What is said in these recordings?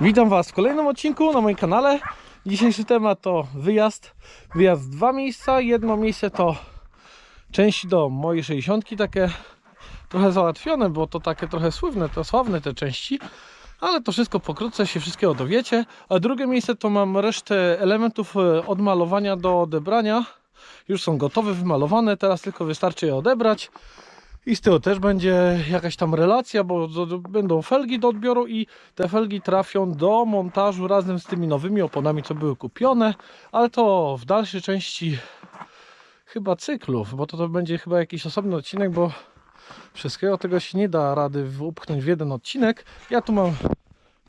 Witam Was w kolejnym odcinku na moim kanale. Dzisiejszy temat to wyjazd. Wyjazd w dwa miejsca. Jedno miejsce to części do mojej 60, takie trochę załatwione, bo to takie trochę sławne, to sławne te części. Ale to wszystko pokrótce się wszystkiego dowiecie. A drugie miejsce to mam resztę elementów e, od malowania do odebrania. Już są gotowe, wymalowane, teraz tylko wystarczy je odebrać. I z tyłu też będzie jakaś tam relacja, bo będą felgi do odbioru i te felgi trafią do montażu razem z tymi nowymi oponami, co były kupione, ale to w dalszej części chyba cyklów, bo to, to będzie chyba jakiś osobny odcinek, bo wszystkiego tego się nie da rady upchnąć w jeden odcinek. Ja tu mam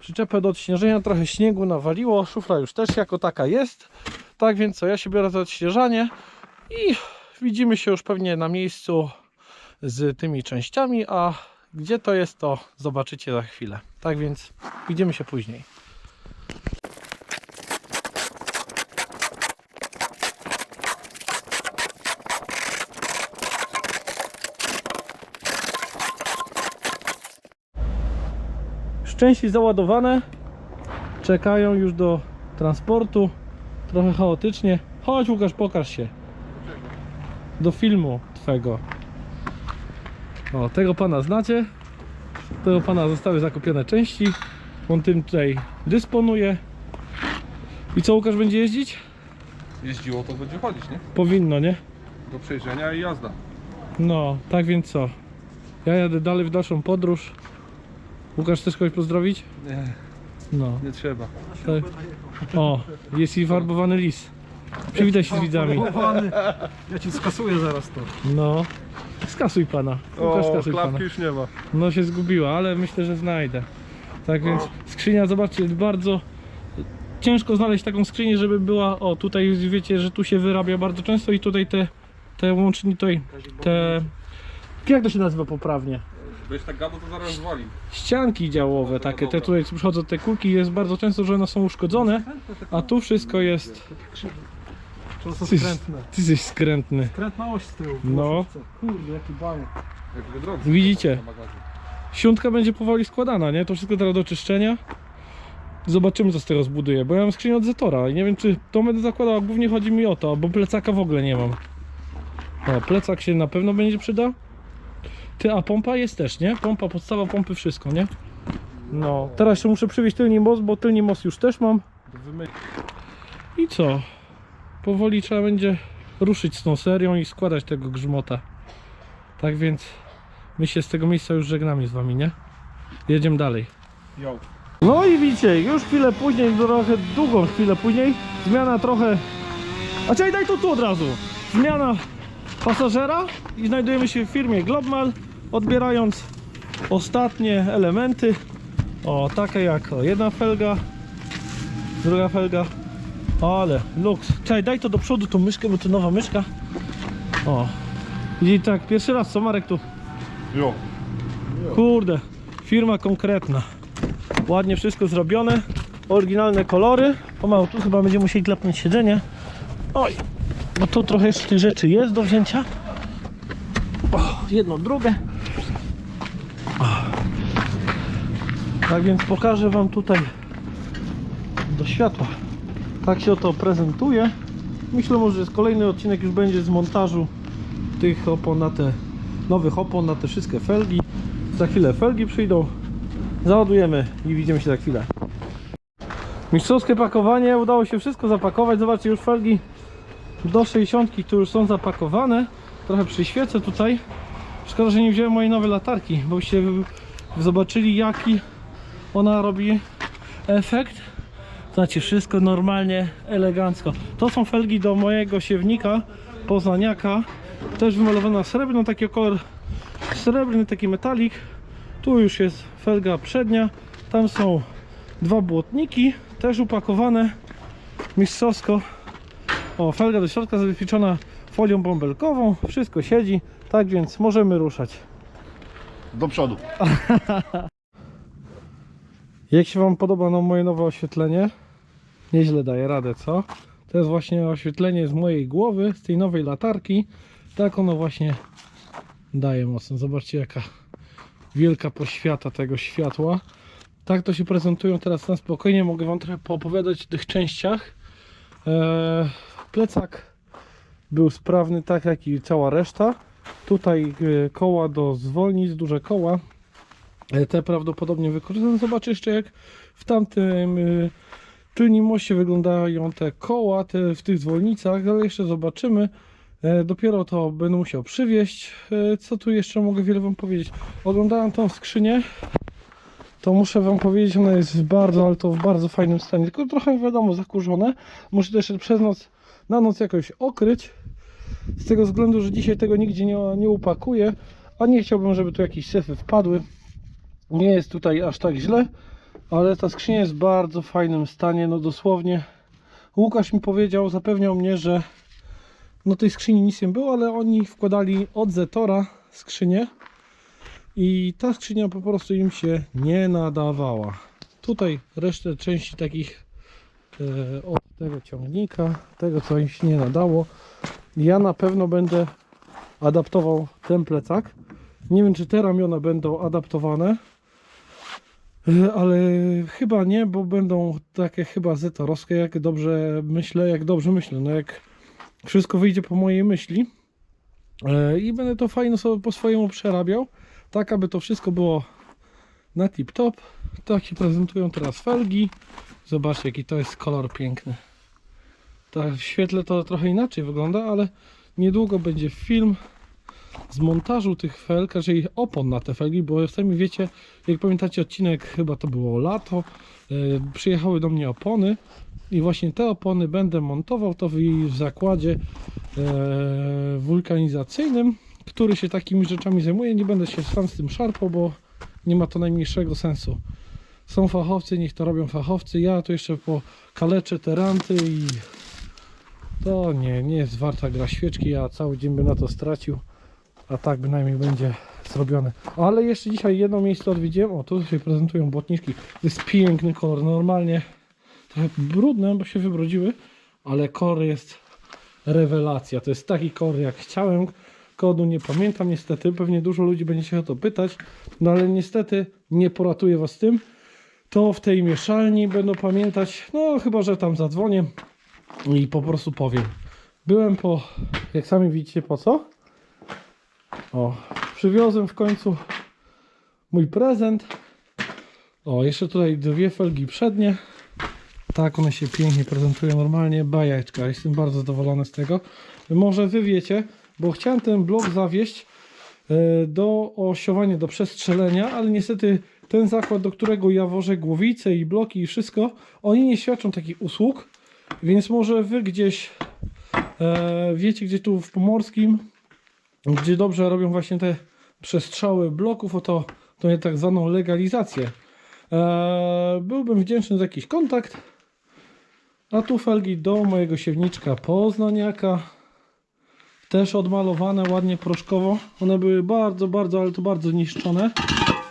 przyczepę do odśnieżenia, trochę śniegu nawaliło, szufla już też jako taka jest, tak więc co, ja się biorę za odśnieżanie i widzimy się już pewnie na miejscu z tymi częściami, a gdzie to jest, to zobaczycie za chwilę. Tak więc widzimy się później. Szczęści załadowane, czekają już do transportu. Trochę chaotycznie. Chodź Łukasz, pokaż się. Do filmu twego. O, tego pana znacie. Tego pana zostały zakupione części. On tym tutaj dysponuje. I co Łukasz będzie jeździć? jeździło, to będzie chodzić, nie? Powinno, nie? Do przejrzenia i jazda. No, tak więc co? Ja jadę dalej w dalszą podróż. Łukasz chcesz kogoś pozdrowić? Nie, No. nie trzeba. Tak. O, jest i farbowany lis. Przywitaj się z widzami. Chowany. Ja ci skasuję zaraz to. No. Skasuj pana. Łukasz, O, skasuj pana. klapki już nie ma. No się zgubiła, ale myślę, że znajdę. Tak więc skrzynia, zobaczcie, bardzo ciężko znaleźć taką skrzynię, żeby była, o tutaj wiecie, że tu się wyrabia bardzo często i tutaj te, te łączniki, tutaj te, jak to się nazywa poprawnie? Będziesz tak gadał, to zaraz zwali. Ścianki działowe takie, te tutaj przychodzą te kulki, jest bardzo często, że one są uszkodzone, a tu wszystko jest, To są ty, skrętne. ty jesteś skrętny. Skrętna oś z tyłu. No. Kurde, jaki baniek. Jak. Widzicie? Siuntka będzie powoli składana, nie? To wszystko teraz do czyszczenia. Zobaczymy co z tego zbuduję, bo ja mam skrzynię od Zetora i nie wiem czy to będę zakładał, a głównie chodzi mi o to, bo plecaka w ogóle nie mam. O, plecak się na pewno będzie przydał. Ty, a pompa jest też, nie? Pompa, podstawa pompy, wszystko, nie? No, teraz jeszcze muszę przywieźć tylny most, bo tylny most już też mam. I co? Powoli trzeba będzie ruszyć z tą serią i składać tego grzmota. Tak więc my się z tego miejsca już żegnamy z wami, nie? Jedziemy dalej. Yo. No i widzicie, już chwilę później, trochę długą chwilę później, zmiana trochę... A czekaj, daj to tu od razu. Zmiana pasażera i znajdujemy się w firmie Globmal, odbierając ostatnie elementy. O, takie jak o, jedna felga, druga felga. Ale luks. Czekaj, daj to do przodu, tą myszkę, bo to nowa myszka. O. I tak, pierwszy raz co Marek tu Jo. Kurde, firma konkretna. Ładnie wszystko zrobione. Oryginalne kolory. Pomału tu chyba będziemy musieli klepnąć siedzenie. Oj, bo tu trochę jeszcze tych rzeczy jest do wzięcia. O, jedno, drugie. O. Tak więc pokażę Wam tutaj do światła. Tak się oto prezentuje. Myślę, że kolejny odcinek już będzie z montażu tych opon na te nowych opon na te wszystkie felgi. Za chwilę felgi przyjdą, załadujemy i widzimy się za chwilę. Mistrzowskie pakowanie, udało się wszystko zapakować. Zobaczcie, już felgi do 60, które już są zapakowane. Trochę przyświecę tutaj. Szkoda, że nie wziąłem mojej nowej latarki, bo byście zobaczyli jaki ona robi efekt. Znacie, wszystko normalnie, elegancko. To są felgi do mojego siewnika, poznaniaka. Też wymalowana srebrną, taki kolor srebrny, taki metalik. Tu już jest felga przednia. Tam są dwa błotniki, też upakowane mistrzowsko. O, felga do środka zabezpieczona folią bąbelkową. Wszystko siedzi, tak więc możemy ruszać. Do przodu. Jak się Wam podoba no, moje nowe oświetlenie? Nieźle daje radę, co? To jest właśnie oświetlenie z mojej głowy, z tej nowej latarki. Tak ono właśnie daje mocno. Zobaczcie jaka wielka poświata tego światła. Tak to się prezentują teraz na spokojnie. Mogę Wam trochę poopowiadać o tych częściach. Eee, plecak był sprawny tak jak i cała reszta. Tutaj e, koła do zwolnic, duże koła. E, Te prawdopodobnie wykorzystam. Zobaczę jeszcze jak w tamtym e, tylnym moście wyglądają te koła te, w tych zwolnicach, ale jeszcze zobaczymy. E, Dopiero to będę musiał przywieźć. E, Co tu jeszcze mogę wiele Wam powiedzieć? Oglądałem tą skrzynię. To muszę Wam powiedzieć, ona jest w bardzo, ale to w bardzo fajnym stanie. Tylko trochę wiadomo, zakurzone. Muszę to jeszcze przez noc, na noc jakoś okryć. Z tego względu, że dzisiaj tego nigdzie nie, nie upakuję. A nie chciałbym, żeby tu jakieś syfy wpadły. Nie jest tutaj aż tak źle. Ale ta skrzynia jest w bardzo fajnym stanie. No dosłownie. Łukasz mi powiedział, zapewniał mnie, że no tej skrzyni nic nie było, ale oni wkładali od Zetora skrzynię i ta skrzynia po prostu im się nie nadawała. Tutaj resztę części takich e, od tego ciągnika, tego co im się nie nadało. Ja na pewno będę adaptował ten plecak. Nie wiem czy te ramiona będą adaptowane, ale chyba nie, bo będą takie chyba zetorowskie, jak dobrze myślę, jak dobrze myślę. No jak wszystko wyjdzie po mojej myśli e, i będę to fajnie sobie po swojemu przerabiał, tak aby to wszystko było na tip top. Tak się prezentują teraz felgi. Zobaczcie jaki to jest kolor piękny. Tak w świetle to trochę inaczej wygląda, ale niedługo będzie film z montażu tych felg, czyli opon na te felgi, bo sami wiecie, jak pamiętacie odcinek, chyba to było lato, e, przyjechały do mnie opony i właśnie te opony będę montował to w, w zakładzie e, wulkanizacyjnym, który się takimi rzeczami zajmuje. Nie będę się sam z tym szarpał, bo nie ma to najmniejszego sensu. Są fachowcy, niech to robią fachowcy. Ja tu jeszcze pokaleczę te ranty i to nie, nie jest warta gra świeczki. Ja cały dzień bym na to stracił, a tak bynajmniej będzie zrobione. Ale jeszcze dzisiaj jedno miejsce odwiedziłem. O, tu się prezentują błotniczki. To jest piękny kolor. Normalnie trochę brudne, bo się wybrudziły, ale kolor jest rewelacja. To jest taki kolor jak chciałem. Kodu nie pamiętam niestety. Pewnie dużo ludzi będzie się o to pytać. No ale niestety nie poratuję Was tym. To w tej mieszalni będą pamiętać. No chyba, że tam zadzwonię i po prostu powiem. Byłem po, jak sami widzicie, po co? O, przywiozłem w końcu mój prezent. O, jeszcze tutaj dwie felgi przednie. Tak, one się pięknie prezentują normalnie. Bajeczka, jestem bardzo zadowolony z tego. Może wy wiecie, bo chciałem ten blok zawieść e, do osiowania, do przestrzelenia, ale niestety ten zakład, do którego ja wożę głowice i bloki i wszystko, oni nie świadczą takich usług, więc może wy gdzieś e, wiecie, gdzie tu w Pomorskim, gdzie dobrze robią właśnie te przestrzały bloków, o to, to tak zwaną legalizację. E, byłbym wdzięczny za jakiś kontakt. A tu felgi do mojego siewniczka poznaniaka. Też odmalowane ładnie proszkowo. One były bardzo, bardzo, ale to bardzo niszczone.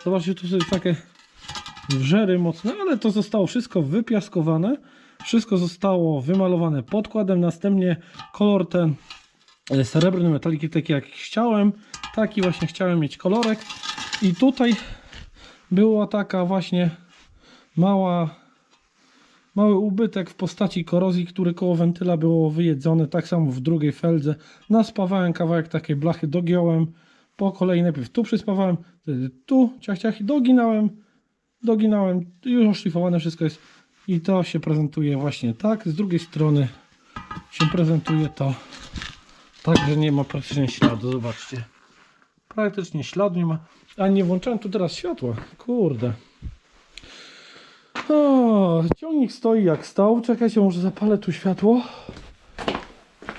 Zobaczcie, tu są takie wrzery mocne, ale to zostało wszystko wypiaskowane. Wszystko zostało wymalowane podkładem. Następnie kolor ten srebrny metaliki, taki jak chciałem. Taki właśnie chciałem mieć kolorek. I tutaj była taka właśnie mała mały ubytek w postaci korozji, który koło wentyla było wyjedzone, tak samo w drugiej feldze. Naspawałem kawałek takiej blachy, dogiąłem, po kolei najpierw tu przyspawałem, wtedy tu, ciach, ciach i doginałem, doginałem, już oszlifowane wszystko jest i to się prezentuje właśnie tak, z drugiej strony się prezentuje to tak, że nie ma praktycznie śladu, zobaczcie. Praktycznie śladu nie ma, a nie włączałem tu teraz światła, kurde. O, ciągnik stoi jak stał. Czekajcie, może zapalę tu światło.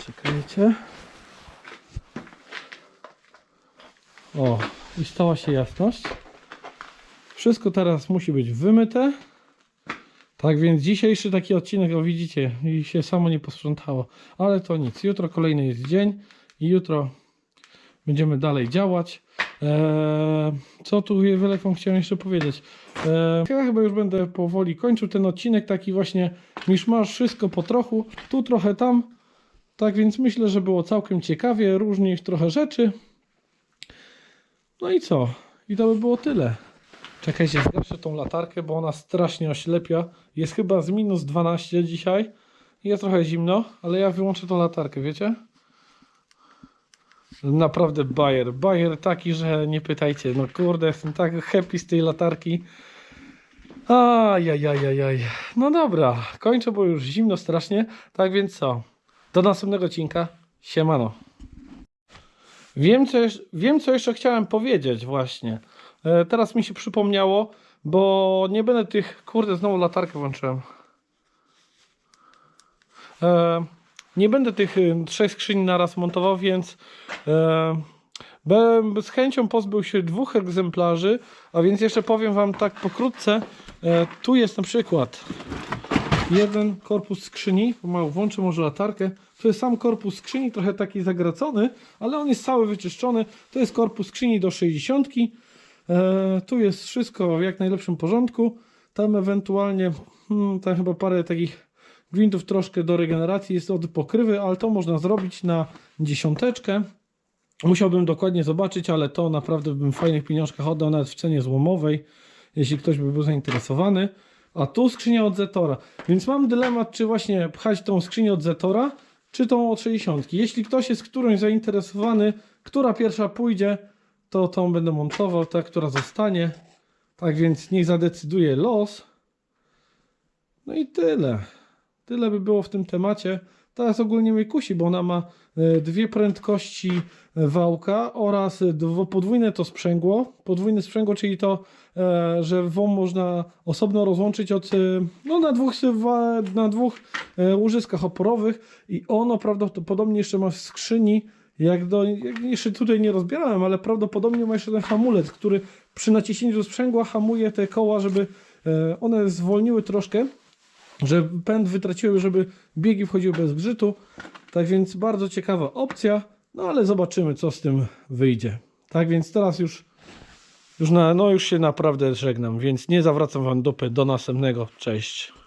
Czekajcie. O, i stała się jasność. Wszystko teraz musi być wymyte. Tak więc dzisiejszy taki odcinek, o widzicie, i się samo nie posprzątało. Ale to nic. Jutro kolejny jest dzień i jutro będziemy dalej działać. Eee, co tu wiele wam chciałem jeszcze powiedzieć. Eee, ja chyba już będę powoli kończył ten odcinek, taki właśnie misz masz wszystko po trochu, tu trochę tam. Tak więc myślę, że było całkiem ciekawie, różnych trochę rzeczy. No i co? I to by było tyle. Czekajcie, zgaszę tą latarkę, bo ona strasznie oślepia. Jest chyba z minus 12 dzisiaj. Jest trochę zimno, ale ja wyłączę tą latarkę, wiecie? Naprawdę bajer. Bajer taki, że nie pytajcie. No kurde, jestem tak happy z tej latarki. Ajajajajaj. No dobra, kończę, bo już zimno strasznie. Tak więc co? Do następnego odcinka. Siemano. Wiem co, jeszcze, wiem, co jeszcze chciałem powiedzieć właśnie. E, teraz mi się przypomniało, bo nie będę tych... Kurde, znowu latarkę włączyłem. E, nie będę tych y, trzech skrzyni naraz montował, więc e, z chęcią pozbył się dwóch egzemplarzy, a więc jeszcze powiem Wam tak pokrótce. Tu jest na przykład jeden korpus skrzyni, włączę może latarkę. To jest sam korpus skrzyni, trochę taki zagracony, ale on jest cały wyczyszczony. To jest korpus skrzyni do 60. E, tu jest wszystko w jak najlepszym porządku. Tam ewentualnie, hmm, tam chyba parę takich gwintów troszkę do regeneracji jest od pokrywy, ale to można zrobić na dziesiąteczkę. Musiałbym dokładnie zobaczyć, ale to naprawdę bym w fajnych pieniążkach oddał, nawet w cenie złomowej, jeśli ktoś by był zainteresowany. A tu skrzynia od Zetora. Więc mam dylemat, czy właśnie pchać tą skrzynię od Zetora, czy tą od 60. Jeśli ktoś jest którąś zainteresowany, która pierwsza pójdzie, to tą będę montował, ta, która zostanie. Tak więc niech zadecyduje los. No i tyle. Tyle by było w tym temacie. Teraz ogólnie mnie kusi, bo ona ma e, dwie prędkości e, wałka oraz podwójne to sprzęgło. Podwójne sprzęgło, czyli to, e, że WOM można osobno rozłączyć od, no, na dwóch, na dwóch łożyskach oporowych i ono prawdopodobnie jeszcze ma w skrzyni, jak do, jak jeszcze tutaj nie rozbierałem, ale prawdopodobnie ma jeszcze ten hamulec, który przy naciśnięciu sprzęgła hamuje te koła, żeby e, one zwolniły troszkę że pęd wytraciły, żeby biegi wchodziły bez grzytu. Tak więc bardzo ciekawa opcja, no ale zobaczymy, co z tym wyjdzie. Tak więc teraz już, już, na, no już się naprawdę żegnam, więc nie zawracam Wam dupy. Do następnego. Cześć.